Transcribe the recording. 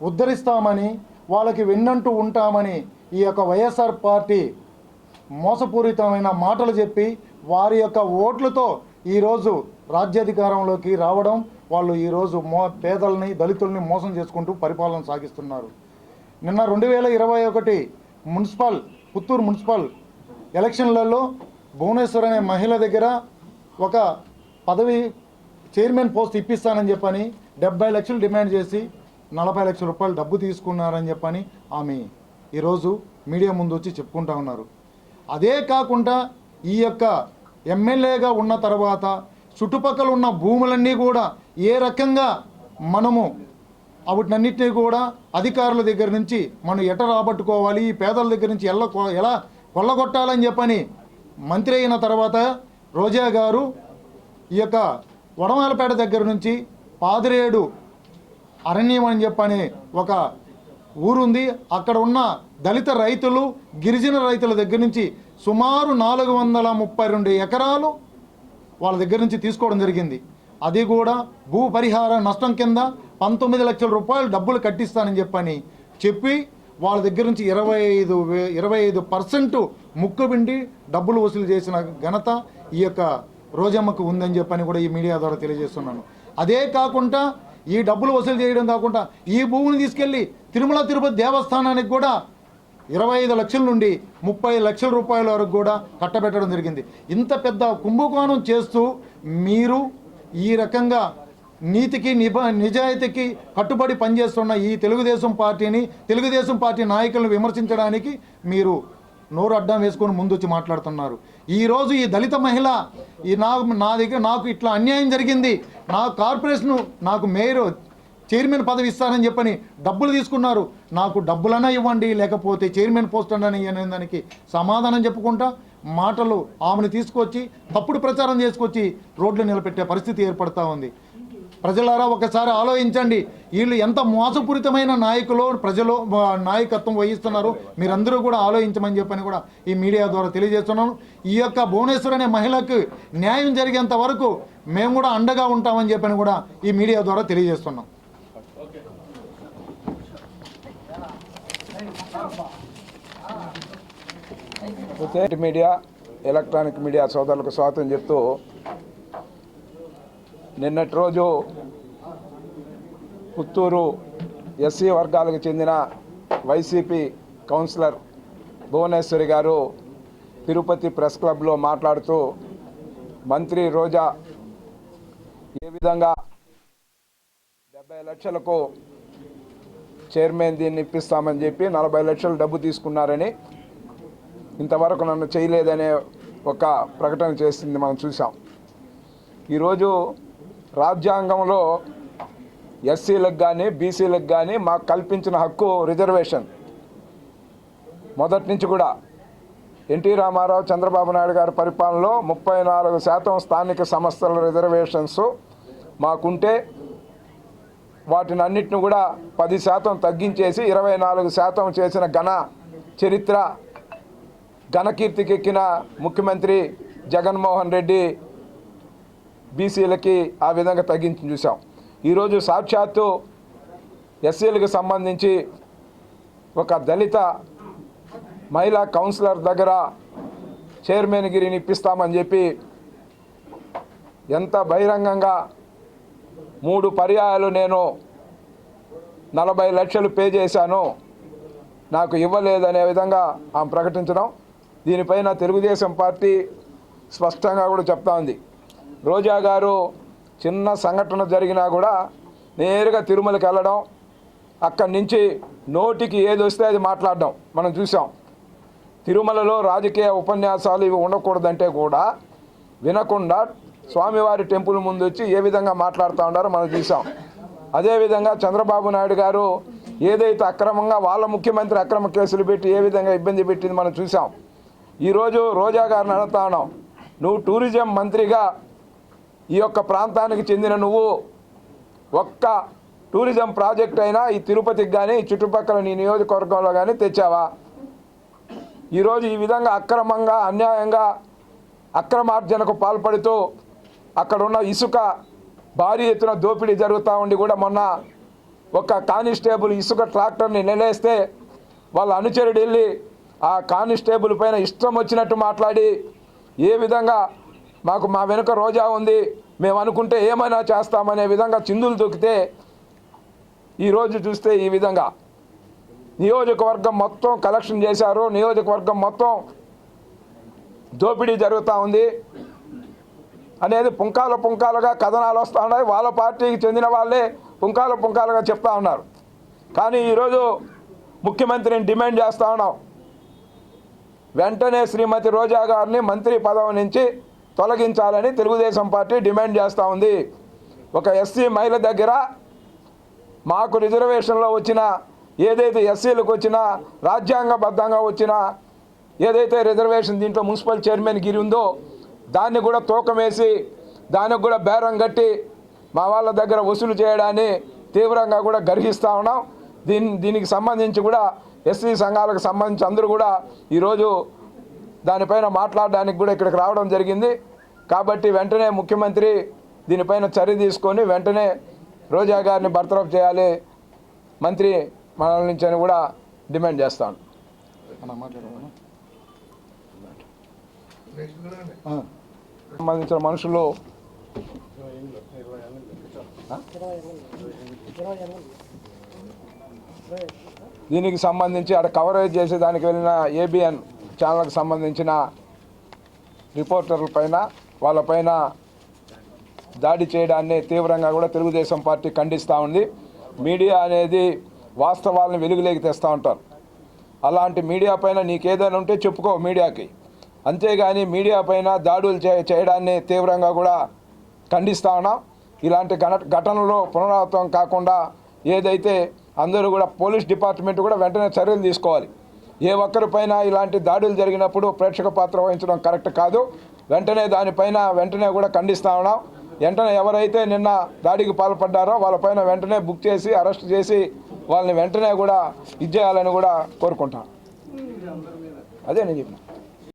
ఉద్ధరిస్తామని వాళ్ళకి వెన్నంటూ ఉంటామని ఈ యొక్క వైఎస్ఆర్ పార్టీ మోసపూరితమైన మాటలు చెప్పి వారి యొక్క ఓట్లతో ఈరోజు రాజ్యాధికారంలోకి రావడం వాళ్ళు ఈరోజు మో పేదల్ని దళితుల్ని మోసం చేసుకుంటూ పరిపాలన సాగిస్తున్నారు. నిన్న రెండు వేల ఇరవై ఒకటి మున్సిపల్ పుత్తూరు మున్సిపల్ ఎలక్షన్లలో భువనేశ్వర్ అనే మహిళ దగ్గర ఒక పదవి చైర్మన్ పోస్ట్ ఇప్పిస్తానని చెప్పని డెబ్బై లక్షలు డిమాండ్ చేసి నలభై లక్షల రూపాయలు డబ్బు తీసుకున్నారని చెప్పని ఆమె ఈరోజు మీడియా ముందు వచ్చి చెప్పుకుంటా ఉన్నారు. అదే కాకుండా ఈ యొక్క ఎమ్మెల్యేగా ఉన్న తర్వాత చుట్టుపక్కల ఉన్న భూములన్నీ కూడా ఏ రకంగా మనము వాటినన్నింటినీ కూడా అధికారుల దగ్గర నుంచి మనం ఎట రాబట్టుకోవాలి ఈ పేదల దగ్గర నుంచి ఎలా కొ- ఎలా కొల్లగొట్టాలని చెప్పని మంత్రి అయిన తర్వాత రోజా గారు ఈ యొక్క వడమాలపేట దగ్గర నుంచి పాదిరేడు అరణ్యం అని చెప్పని ఒక ఊరుంది. అక్కడ ఉన్న దళిత రైతులు గిరిజన రైతుల దగ్గర నుంచి సుమారు నాలుగు వందల ముప్పై రెండు ఎకరాలు వాళ్ళ దగ్గర నుంచి తీసుకోవడం జరిగింది. అది కూడా భూ పరిహార నష్టం కింద పంతొమ్మిది లక్షల రూపాయలు డబ్బులు కట్టిస్తానని చెప్పని చెప్పి వాళ్ళ దగ్గర నుంచి ఇరవై ఐదు వే- ఇరవై ఐదు పర్సెంట్ ముక్కుబిండి డబ్బులు వసూలు చేసిన ఘనత ఈ యొక్క రోజమ్మకు ఉందని చెప్పని కూడా ఈ మీడియా ద్వారా తెలియజేస్తున్నాను. అదే కాకుండా ఈ డబ్బులు వసూలు చేయడం కాకుండా ఈ భూమిని తీసుకెళ్ళి తిరుమల తిరుపతి దేవస్థానానికి కూడా ఇరవై ఐదు లక్షల నుండి ముప్పై లక్షల రూపాయల వరకు కూడా కట్టబెట్టడం జరిగింది. ఇంత పెద్ద కుంభకోణం చేస్తూ మీరు ఈ రకంగా నీతికి నిబ నిజాయితీకి కట్టుబడి పనిచేస్తున్న ఈ తెలుగుదేశం పార్టీని తెలుగుదేశం పార్టీ నాయకులను విమర్శించడానికి మీరు నోరు అడ్డం వేసుకొని ముందొచ్చి మాట్లాడుతున్నారు. ఈరోజు ఈ దళిత మహిళ ఈ నాకు నా దగ్గర నాకు ఇట్లా అన్యాయం జరిగింది. నా కార్పొరేషన్ నాకు మేయర్ చైర్మన్ పదవి ఇస్తానని చెప్పని డబ్బులు తీసుకున్నారు. నాకు డబ్బులన్నా ఇవ్వండి లేకపోతే చైర్మన్ పోస్ట్ అన్న అనే దానికి సమాధానం చెప్పుకుంటా మాటలు ఆమెను తీసుకొచ్చి తప్పుడు ప్రచారం చేసుకొచ్చి రోడ్లు నిలబెట్టే పరిస్థితి ఏర్పడతా ఉంది. ప్రజలారా ఒకసారి ఆలోచించండి. వీళ్ళు ఎంత మోసపూరితమైన నాయకులు ప్రజలు నాయకత్వం వహిస్తున్నారు మీరందరూ కూడా ఆలోచించమని చెప్పని కూడా ఈ మీడియా ద్వారా తెలియజేస్తున్నాను. ఈ యొక్క భువనేశ్వర్ అనే మహిళకు న్యాయం జరిగేంత వరకు మేము కూడా అండగా ఉంటామని చెప్పని కూడా ఈ మీడియా ద్వారా తెలియజేస్తున్నాం. మీడియా ఎలక్ట్రానిక్ మీడియా సోదరులకు స్వాగతం చెప్తూ నిన్నటి రోజు పుత్తూరు ఎస్సీ వర్గాలకు చెందిన వైసీపీ కౌన్సిలర్ భువనేశ్వరి గారు తిరుపతి ప్రెస్ క్లబ్లో మాట్లాడుతూ మంత్రి రోజా ఏ విధంగా డెబ్బై లక్షలకు చైర్మన్ దీన్ని ఇప్పిస్తామని చెప్పి నలభై లక్షలు డబ్బు తీసుకున్నారని ఇంతవరకు నన్ను చేయలేదనే ఒక ప్రకటన చేసింది మనం చూసాం ఈరోజు రాజ్యాంగంలో ఎస్సీలకు కానీ బీసీలకు కానీ మాకు కల్పించిన హక్కు రిజర్వేషన్. మొదటి నుంచి కూడా ఎన్టీ రామారావు చంద్రబాబు నాయుడు గారి పరిపాలనలో ముప్పై నాలుగు శాతం స్థానిక సంస్థల రిజర్వేషన్స్ మాకుంటే వాటిని అన్నిటిని కూడా పది శాతం తగ్గించేసి ఇరవై నాలుగు శాతం చేసిన ఘన చరిత్ర ఘనకీర్తికెక్కిన ముఖ్యమంత్రి జగన్మోహన్ రెడ్డి బీసీలకి ఆ విధంగా తగ్గించి చూసాం. ఈరోజు సాక్షాత్తు ఎస్సీలకు సంబంధించి ఒక దళిత మహిళా కౌన్సిలర్ దగ్గర చైర్మన్ గిరిని ఇప్పిస్తామని చెప్పి ఎంత బహిరంగంగా మూడు పర్యాయాలు నేను నలభై లక్షలు పే చేశాను నాకు ఇవ్వలేదనే విధంగా ఆమె ప్రకటించడం. దీనిపైన తెలుగుదేశం పార్టీ స్పష్టంగా కూడా చెప్తా ఉంది. రోజా గారు చిన్న సంఘటన జరిగినా కూడా నేరుగా తిరుమలకి వెళ్ళడం అక్కడి నుంచి నోటికి ఏది వస్తే అది మాట్లాడడం మనం చూసాం. తిరుమలలో రాజకీయ ఉపన్యాసాలు ఇవి ఉండకూడదంటే కూడా వినకుండా స్వామివారి టెంపుల్ ముందు వచ్చి ఏ విధంగా మాట్లాడుతూ ఉన్నారో మనం చూసాం. అదేవిధంగా చంద్రబాబు నాయుడు గారు ఏదైతే అక్రమంగా వాళ్ళ ముఖ్యమంత్రి అక్రమ కేసులు పెట్టి ఏ విధంగా ఇబ్బంది పెట్టింది మనం చూసాం. ఈరోజు రోజా గారిని అడుగుతా ఉన్నాం. నువ్వు టూరిజం మంత్రిగా ఈ యొక్క ప్రాంతానికి చెందిన నువ్వు ఒక్క టూరిజం ప్రాజెక్ట్ అయినా ఈ తిరుపతికి కానీ ఈ చుట్టుపక్కల నీ నియోజకవర్గంలో కానీ తెచ్చావా? ఈరోజు ఈ విధంగా అక్రమంగా అన్యాయంగా అక్రమార్జనకు పాల్పడుతూ అక్కడున్న ఇసుక భారీ ఎత్తున దోపిడీ జరుగుతూ ఉండి కూడా మొన్న ఒక కానిస్టేబుల్ ఇసుక ట్రాక్టర్ని నిలేస్తే వాళ్ళ అనుచరుడు వెళ్ళి ఆ కానిస్టేబుల్ పైన ఇష్టం వచ్చినట్టు మాట్లాడి ఏ విధంగా మాకు మా వెనుక రోజా ఉంది. మేము అనుకుంటే ఏమైనా చేస్తామనే విధంగా చిందులు దొక్కితే ఈరోజు చూస్తే ఈ విధంగా. నియోజకవర్గం మొత్తం కలెక్షన్ చేశారు. నియోజకవర్గం మొత్తం దోపిడీ జరుగుతూ ఉంది. అనేది పుంకాల పుంకాలుగా కథనాలు వస్తూ ఉన్నాయి. వాళ్ళ పార్టీకి చెందిన వాళ్ళే పుంకాల పుంకాలుగా చెప్తా ఉన్నారు. కానీ ఈరోజు ముఖ్యమంత్రిని డిమాండ్ చేస్తూ ఉన్నాం. వెంటనే శ్రీమతి రోజా గారిని మంత్రి పదవి నుంచి తొలగించాలని తెలుగుదేశం పార్టీ డిమాండ్ చేస్తూ ఉంది. ఒక ఎస్సీ మహిళ దగ్గర మాకు రిజర్వేషన్లో వచ్చిన ఏదైతే ఎస్సీలకు వచ్చినా రాజ్యాంగబద్ధంగా వచ్చిన ఏదైతే రిజర్వేషన్ దీంట్లో మున్సిపల్ చైర్మన్ గిరి ఉందో దాన్ని కూడా తూకం వేసి దానికి కూడా బేరం కట్టి మా వాళ్ళ దగ్గర వసూలు చేయడాన్ని తీవ్రంగా కూడా గర్హిస్తూ ఉన్నాం. దీని దీనికి సంబంధించి కూడా ఎస్సీ సంఘాలకు సంబంధించి అందరూ కూడా ఈరోజు దానిపైన మాట్లాడడానికి కూడా ఇక్కడికి రావడం జరిగింది. కాబట్టి వెంటనే ముఖ్యమంత్రి దీనిపైన చర్య తీసుకొని వెంటనే రోజా గారిని బర్తరఫ్ చేయాలి. మంత్రి మనల నుంచి అని కూడా డిమాండ్ చేస్తాను. సంబంధించిన మనుషులు దీనికి సంబంధించి అక్కడ కవరేజ్ చేసి దానికి వెళ్ళిన ఏబిఎన్ ఛానల్కి సంబంధించిన రిపోర్టర్ల పైన వాళ్ళపైన దాడి చేయడాన్ని తీవ్రంగా కూడా తెలుగుదేశం పార్టీ ఖండిస్తూ ఉంది. మీడియా అనేది వాస్తవాలను వెలుగులోకి తెస్తూ ఉంటారు. అలాంటి మీడియా పైన నీకేదైనా ఉంటే చెప్పుకో మీడియాకి. అంతేగాని మీడియా పైన దాడులు చే చేయడాన్ని తీవ్రంగా కూడా ఖండిస్తా ఉన్నాం. ఇలాంటి ఘటనలో పునరావృతం కాకుండా ఏదైతే అందరూ కూడా పోలీస్ డిపార్ట్మెంట్ కూడా వెంటనే చర్యలు తీసుకోవాలి. ఏ ఒక్కరిపైన ఇలాంటి దాడులు జరిగినప్పుడు ప్రేక్షక పాత్ర వహించడం కరెక్ట్ కాదు. వెంటనే దానిపైన వెంటనే కూడా ఖండిస్తా ఉన్నాం. వెంటనే ఎవరైతే నిన్న దాడికి పాల్పడ్డారో వాళ్ళపైన వెంటనే బుక్ చేసి అరెస్ట్ చేసి వాళ్ళని వెంటనే కూడా ఇచ్చేయాలని కూడా కోరుకుంటాం. అదే నేను చెప్పిన.